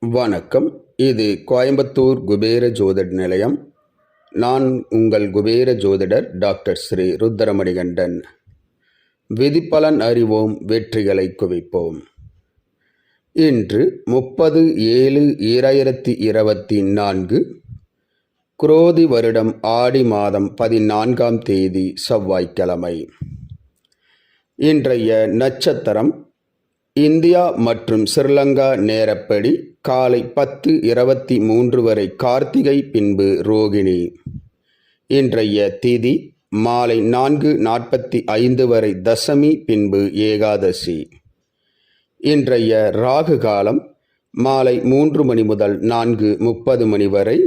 வணக்கம். இது கோயம்புத்தூர் குபேர ஜோதிட நிலையம். நான் உங்கள் குபேர ஜோதிடர் டாக்டர் ஸ்ரீ ருத்ரமணிகண்டன். விதிப்பலன் அறிவோம் வெற்றிகளை குவிப்போம். இன்று முப்பது ஏழு இரண்டாயிரத்தி இருபத்தி நான்கு குரோதி வருடம் ஆடி மாதம் பதினான்காம் தேதி செவ்வாய்க்கிழமை. இன்றைய நட்சத்திரம் இந்தியா மற்றும் ஸ்ரீலங்கா நேரப்படி காலை பத்து இருபத்தி மூன்று வரை கார்த்திகை பின்பு ரோகிணி. இன்றைய திதி மாலை நான்கு நாற்பத்தி ஐந்து வரை தசமி பின்பு ஏகாதசி. இன்றைய ராகு காலம் மாலை மூன்று மணி முதல் நான்கு முப்பது மணி வரை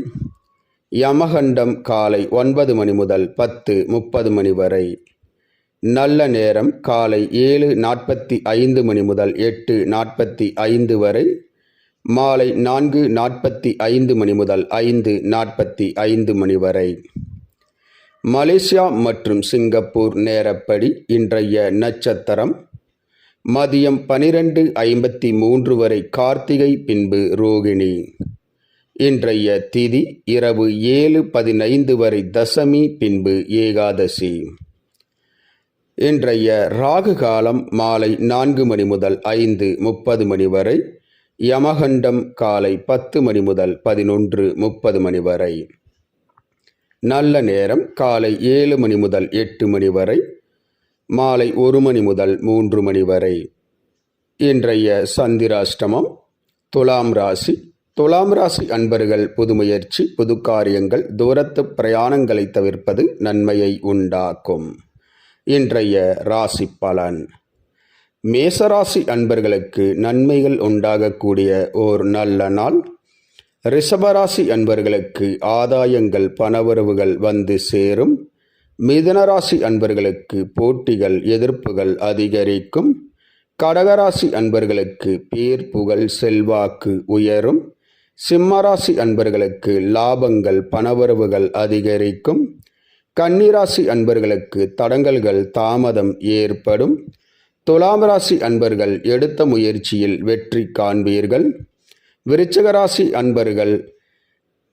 யமகண்டம் காலை ஒன்பது மணி முதல் பத்து முப்பது மணி வரை. நல்ல நேரம் காலை ஏழு நாற்பத்தி ஐந்து மணி முதல் எட்டு நாற்பத்தி ஐந்து வரை மாலை நான்கு நாற்பத்தி ஐந்து மணி முதல் ஐந்து நாற்பத்தி ஐந்து மணி வரை. மலேசியா மற்றும் சிங்கப்பூர் நேரப்படி இன்றைய நட்சத்திரம் மதியம் பனிரெண்டு ஐம்பத்தி மூன்று வரை கார்த்திகை பின்பு ரோகிணி. இன்றைய திதி இரவு ஏழு பதினைந்து வரை தசமி பின்பு ஏகாதசி. இன்றைய ராகு காலம் மாலை நான்கு மணி முதல் ஐந்து முப்பது மணி வரை யமகண்டம் காலை பத்து மணி முதல் பதினொன்று முப்பது மணி வரை. நல்ல நேரம் காலை ஏழு மணி முதல் எட்டு மணி வரை மாலை ஒரு மணி முதல் மூன்று மணி வரை. இன்றைய சந்திராஷ்டமம் துலாம் ராசி. துலாம் ராசி அன்பர்கள் புதுமுயற்சி புது காரியங்கள் தூரத்து பிரயாணங்களை தவிர்ப்பது நன்மையை உண்டாக்கும். இன்றைய ராசி பலன். மேசராசி அன்பர்களுக்கு நன்மைகள் உண்டாகக்கூடிய ஓர் நல்ல நாள். ரிஷபராசி அன்பர்களுக்கு ஆதாயங்கள் பணவரவுகள் வந்து சேரும். மிதனராசி அன்பர்களுக்கு போட்டிகள் எதிர்ப்புகள் அதிகரிக்கும். கடகராசி அன்பர்களுக்கு பேர் புகழ் செல்வாக்கு உயரும். சிம்மராசி அன்பர்களுக்கு லாபங்கள் பணவரவுகள் அதிகரிக்கும். கன்னிராசி அன்பர்களுக்கு தடங்கல்கள் தாமதம் ஏற்படும். துலாம் ராசி அன்பர்கள் எடுத்த முயற்சியில் வெற்றி காண்பீர்கள். விருச்சகராசி அன்பர்கள்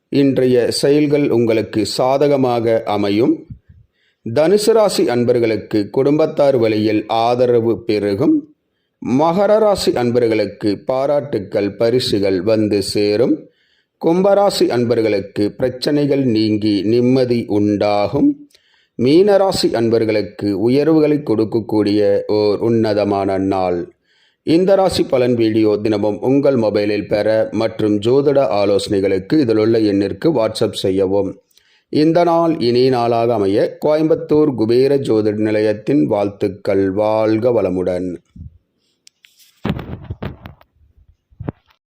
இன்றைய செயல்கள் உங்களுக்கு சாதகமாக அமையும். தனுசு ராசி அன்பர்களுக்கு குடும்பத்தார் வழியில் ஆதரவு பெருகும். மகர ராசி அன்பர்களுக்கு பாராட்டுக்கள் பரிசுகள் வந்து சேரும். கும்பராசி அன்பர்களுக்கு பிரச்சனைகள் நீங்கி நிம்மதி உண்டாகும். மீனராசி அன்பர்களுக்கு உயர்வுகளை கொடுக்கக்கூடிய ஓர் உன்னதமான நாள். இந்த ராசி பலன் வீடியோ தினமும் உங்கள் மொபைலில் பெற மற்றும் ஜோதிட ஆலோசனைகளுக்கு இதில் உள்ள எண்ணிற்கு வாட்ஸ்அப் செய்யவும். இந்த நாள் இனி நாளாக அமைய கோயம்புத்தூர் குபேர ஜோதிட நிலையத்தின் வாழ்த்துக்கள். வாழ்க வளமுடன்.